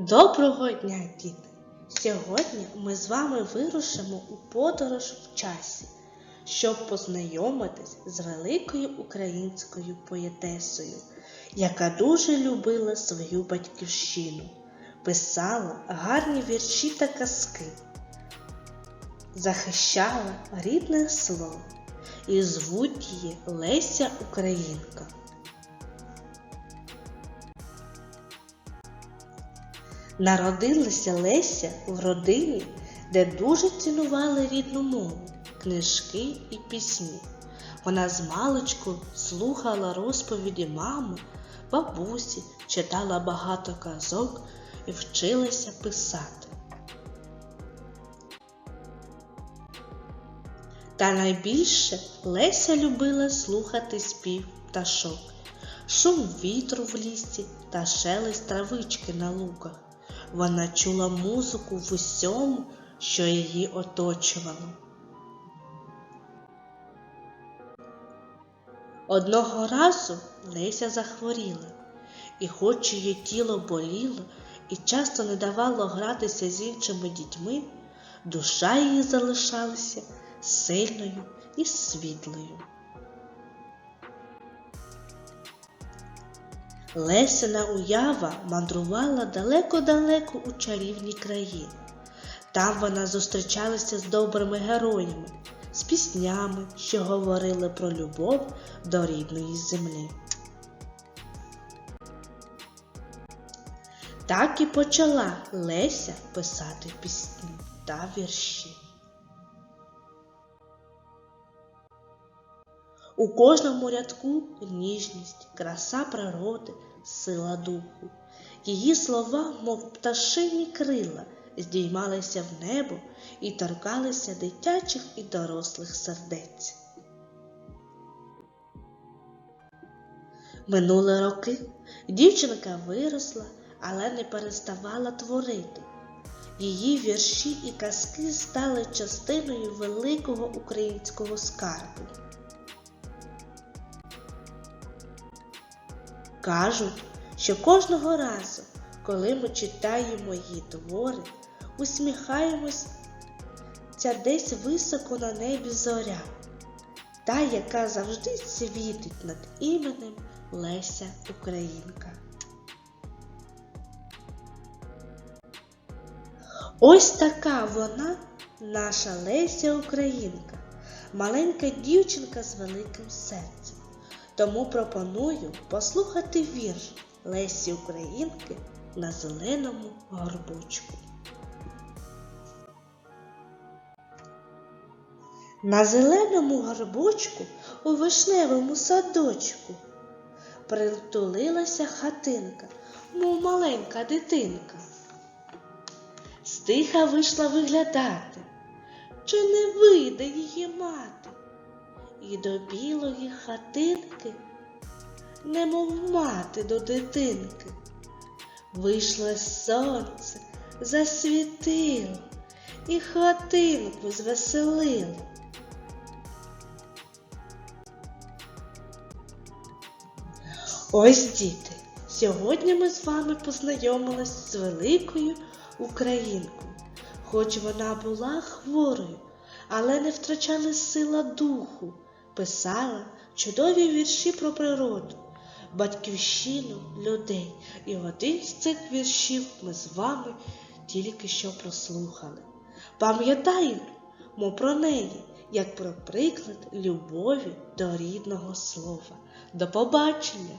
Доброго дня, діти! Сьогодні ми з вами вирушимо у подорож в часі, щоб познайомитись з великою українською поетесою, яка дуже любила свою батьківщину, писала гарні вірші та казки, захищала рідне слово і звуть її Леся Українка. Народилася Леся в родині, де дуже цінували рідну мову, книжки і пісні. Вона з маличку слухала розповіді мами, бабусі, читала багато казок і вчилася писати. Та найбільше Леся любила слухати спів пташок, шум вітру в лісі та шелест травички на луках. Вона чула музику в усьому, що її оточувало. Одного разу Леся захворіла, і хоч її тіло боліло і часто не давало гратися з іншими дітьми, душа її залишалася сильною і світлою. Лесина уява мандрувала далеко-далеко у чарівні краї. Там вона зустрічалася з добрими героями, з піснями, що говорили про любов до рідної землі. Так і почала Леся писати пісні та вірші. У кожному рядку ніжність, краса природи, сила духу. Її слова, мов пташині крила, здіймалися в небо і торкалися дитячих і дорослих сердець. Минули роки дівчинка виросла, але не переставала творити. Її вірші і казки стали частиною великого українського скарбу. Кажуть, що кожного разу, коли ми читаємо її твори, усміхаємось ця десь високо на небі зоря, та, яка завжди світить над іменем Леся Українка. Ось така вона, наша Леся Українка, маленька дівчинка з великим серцем. Тому пропоную послухати вірш Лесі Українки на зеленому горбочку. На зеленому горбочку у вишневому садочку притулилася хатинка, мов маленька дитинка. Стиха вийшла виглядати, чи не вийде її мати і до білої хатинки, немов мати до дитинки. Вийшло сонце, засвітило і хатинку звеселило. Ось діти, сьогодні ми з вами познайомились з великою українкою, хоч вона була хворою, але не втрачала сила духу писала чудові вірші про природу, батьківщину людей. І один з цих віршів ми з вами тільки що прослухали. Пам'ятаємо про неї, як про приклад любові до рідного слова. До побачення!